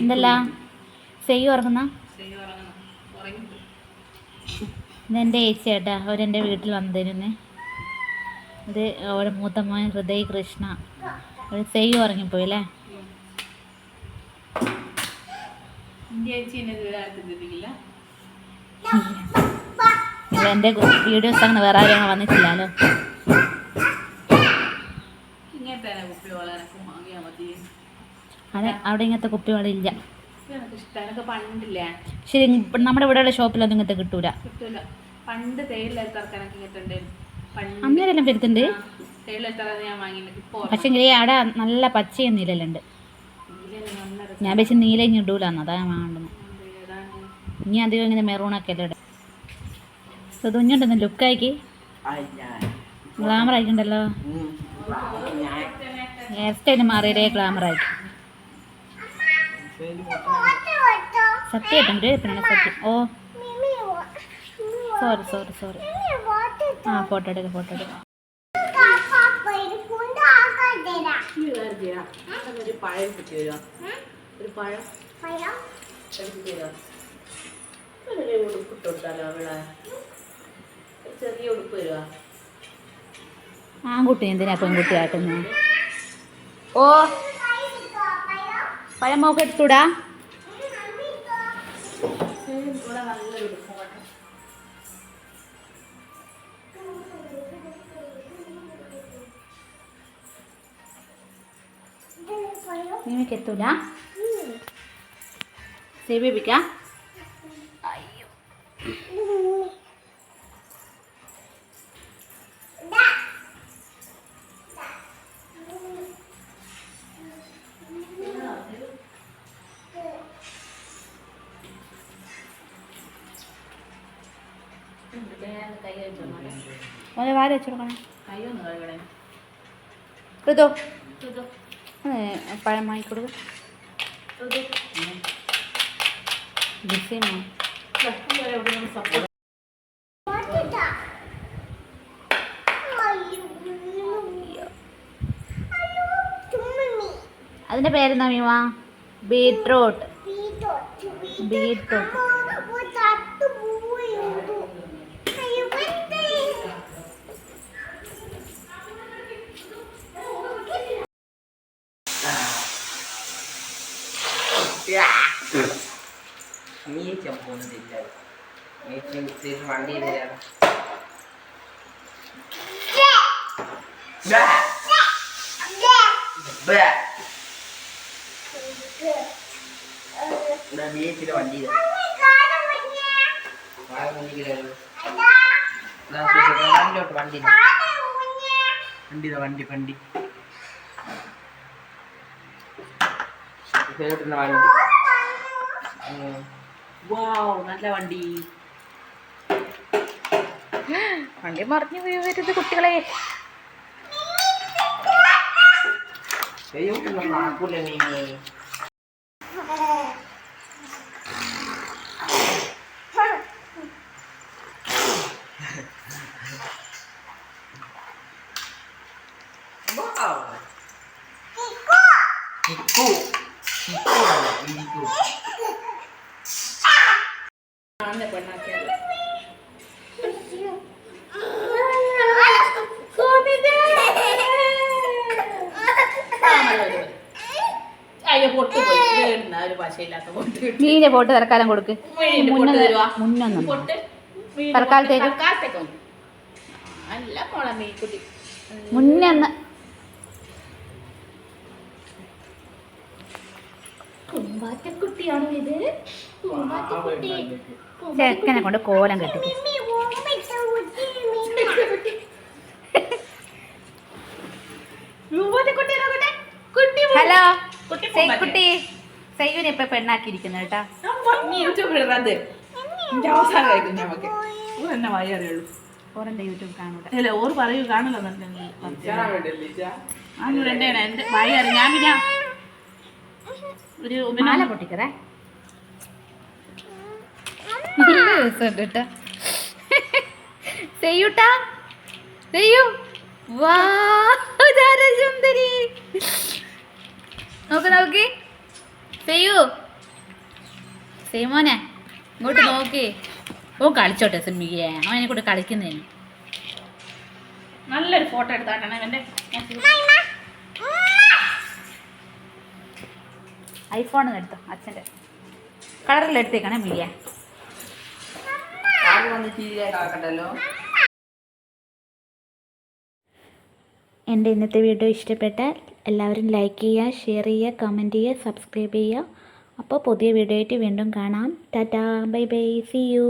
എന്തല്ല ചെയ്യും ഉറങ്ങുന്ന? ഇതെന്റെ ചേട്ടാ അവരെന്റെ വീട്ടിൽ വന്നിരുന്നു. ഇത് അവരുടെ മൂത്തമ്മ ഹൃദയ് കൃഷ്ണ. അവർ ചെയ്യും ഉറങ്ങിപ്പോയി അല്ലേ? എന്റെ വീഡിയോസ് അങ്ങനെ വേറെ ആരും അങ്ങനെ വന്നിട്ടില്ലല്ലോ ഇങ്ങനത്തെ കുപ്പി വളരെ വാങ്ങിയാൽ മതി അവിടെ അവിടെ ഇങ്ങനത്തെ കുപ്പികളില്ല ഇല്ല ശരി നമ്മുടെ ഇവിടെയുള്ള ഷോപ്പിലൊന്നും ഇങ്ങനത്തെ കിട്ടൂല. പണ്ട് പണ്ട് അന്നേരെല്ലാം പെരുത്തുണ്ട് പക്ഷെ അവിടെ നല്ല പച്ചയും നീലെല്ലാം നല്ല ഞാൻ വെച്ച് നീല ഇനി ഇടൂലെന്ന് അതാ ഞാൻ വേണ്ടുന്നത് ഏതാണ് ഇനി അധികം ഇങ്ങനെ മെറൂണൊക്കെ അല്ലേ ഇടും. തുഞ്ഞുണ്ടെന്ന് ലുക്കായിക്ക് ഗ്ലാമർ ആയിട്ടുണ്ടല്ലോ. ഹെയർ സ്റ്റൈൽ മാറിയതേ ഗ്ലാമർ ആയിക്കും പിന്നെ സത്യം. ഓ. സോറി സോറി സോറി ആ ഫോട്ടോ എടുക്കാം ഫോട്ടോ എടുക്കാം. ഒരു പഴം ഒരു പഴം വരുമോ ആൺകുട്ടി എന്തിനാ പെൺകുട്ടി ആക്കുന്നത് ഓ. പഴം മോക്ക് എടുത്തൂടാ നിനക്ക് എത്തൂല സേവിപ്പിക്കാം? കൈ വെച്ചോ ഓനെ വാരി വെച്ചെടുക്കണം. ഋതു. പഴം വാങ്ങിക്കൊടുക്കും അതിന്റെ പേരെന്താ മീമ ബീട്രൂട്ട് ബീട്രൂട്ട് നീ ചെമ്പോന്നില്ല നീ ചെമ്പ് വണ്ടി തരാം ബീച്ചിലെ വണ്ടി വണ്ടി വണ്ടി വണ്ടി വണ്ടി. വണ്ടി വാവ് നല്ല വണ്ടി വണ്ടി മറിഞ്ഞു പോയി വരുന്നത് കുട്ടികളെ Wow. Iku. Iku iku. ആണ് പെണ്ണാക്കിയത് അയ്യോ പൊട്ട് പോയി ഇടുന്ന ഒരു പശയില്ലാത്ത പൊട്ട് കിട്ടി. മീനെ പോട്ട് തൽക്കാലം കൊടുക്ക്. മുന്നൊന്നും തൽക്കാലത്തേക്ക്? മുന്നൊന്ന് കുട്ടിയാണോ ഇത്? കുട്ടി ചെക്കനെ കൊണ്ട് കോലം കെട്ടി. ഹലോ. കുട്ടി കുട്ടി. സയ്യുനെ ഇപ്പൊ പെണ്ണാക്കിയിരിക്കുന്നു കേട്ടാ. യൂട്യൂബ് ഇടുന്നത് നമുക്ക് ഓർ എന്നെ വായി അറിയുള്ളൂ. ഓറെന്റെ യൂട്യൂബ് കാണൂല അല്ല ഓർ പറയൂ വായി ഞാൻ പിന്നെ ഒരു മാല പൊട്ടിക്കറേ. കേട്ടാ ചെയ്യൂട്ടാ ചെയ്യൂ വാ സുന്ദരി നോക്ക് നോക്കി. ചെയ്യൂ സീമോനെ ഇങ്ങോട്ട് നോക്കി. ഓ കളിച്ചോട്ടെ സിമ്മിയെ അവനെ കൂടെ കളിക്കുന്നതിന്. നല്ലൊരു ഫോട്ടോ എടുത്താട്ടാണ് ഐഫോൺ എടുത്തു അച്ഛന്റെ. കളറിൽ എടുത്തേക്കണേ ചീരയാക്കണ്ടല്ലോ എന്റെ ഇന്നത്തെ വീഡിയോ ഇഷ്ടപ്പെട്ടാൽ എല്ലാവരും ലൈക്ക് ചെയ്യുക ഷെയർ ചെയ്യുക കമന്റ് ചെയ്യുക സബ്സ്ക്രൈബ് ചെയ്യുക. അപ്പോൾ പുതിയ വീഡിയോ ആയിട്ട് വീണ്ടും കാണാം. Tata bye bye see you